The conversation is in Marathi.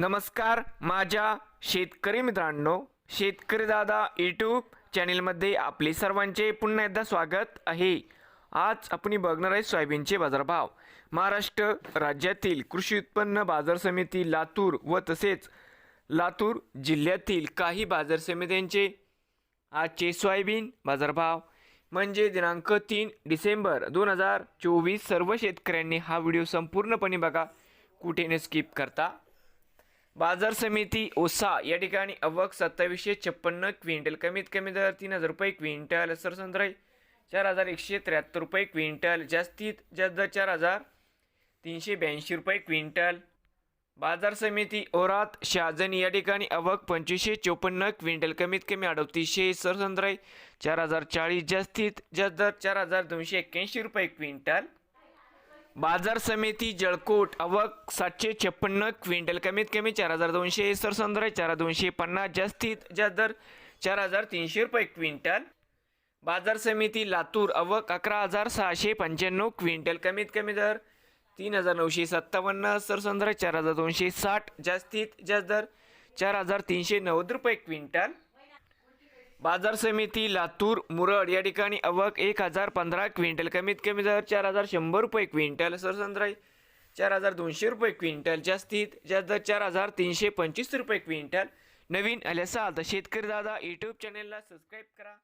नमस्कार माझ्या शेतकरी मित्रांनो शेतकरी दादा यूट्यूब चॅनेलमध्ये आपले सर्वांचे पुन्हा एकदा स्वागत आहे. आज आपण बघणार आहे सोयाबीनचे बाजारभाव. महाराष्ट्र राज्यातील कृषी उत्पन्न बाजार समिती लातूर व तसेच लातूर जिल्ह्यातील काही बाजार समित्यांचे आजचे सोयाबीन बाजारभाव. म्हणजे दिनांक तीन डिसेंबर दोन हजार चोवीस सर्व शेतकऱ्यांनी हा व्हिडिओ संपूर्णपणे बघा. कुठे न स्किप करता. बाजार समिती ओसा या ठिकाणी अवक सत्तावीसशे छप्पन्न क्विंटल कमीत कमी दर तीन हजार रुपये क्विंटल सरसंद्राई चार हजार एकशे त्र्याहत्तर रुपये क्विंटल जास्तीत जास्त दर चार हजार तीनशे ब्याऐंशी रुपये क्विंटल. बाजार समिती ओरात शहाजनी या ठिकाणी अवक पंचवीसशे चोपन्न क्विंटल कमीत कमी अडतीसशे सरसंद्राई चार हजार चाळीस जास्तीत जास्त दर चार हजार दोनशे एक्क्याऐंशी रुपये क्विंटल. बाजार समिती जळकोट अवक सातशे छप्पन्न क्विंटल कमीत कमी चार हजार दोनशे सरसंद्राई चार हजार दोनशे पन्नास जास्तीत जास्त दर चार हजार तीनशे रुपये क्विंटल. बाजार समिती लातूर अवक अकरा हजार सहाशे पंच्याण्णव क्विंटल कमीत कमी दर तीन हजार नऊशे सत्तावन्न सरसंद्रा चार हजार दोनशे साठ जास्तीत जास्त दर चार हजार तीनशे नव्वद रुपये क्विंटल. बाजार समिती लातूर मुरड या ठिकाणी अवक एक हजार पंधरा क्विंटल. कमीत कमी दर चार हजार शंभर रुपये क्विंटल सरसंद्राई चार हजार दोनशे रुपये क्विंटल. जास्तीत जास्त दर चार हजार तीनशे पंचवीस रुपये क्विंटल. नवीन आल्याचा आता शेतकरी दादा यूट्यूब चॅनेलला सबस्क्राईब करा.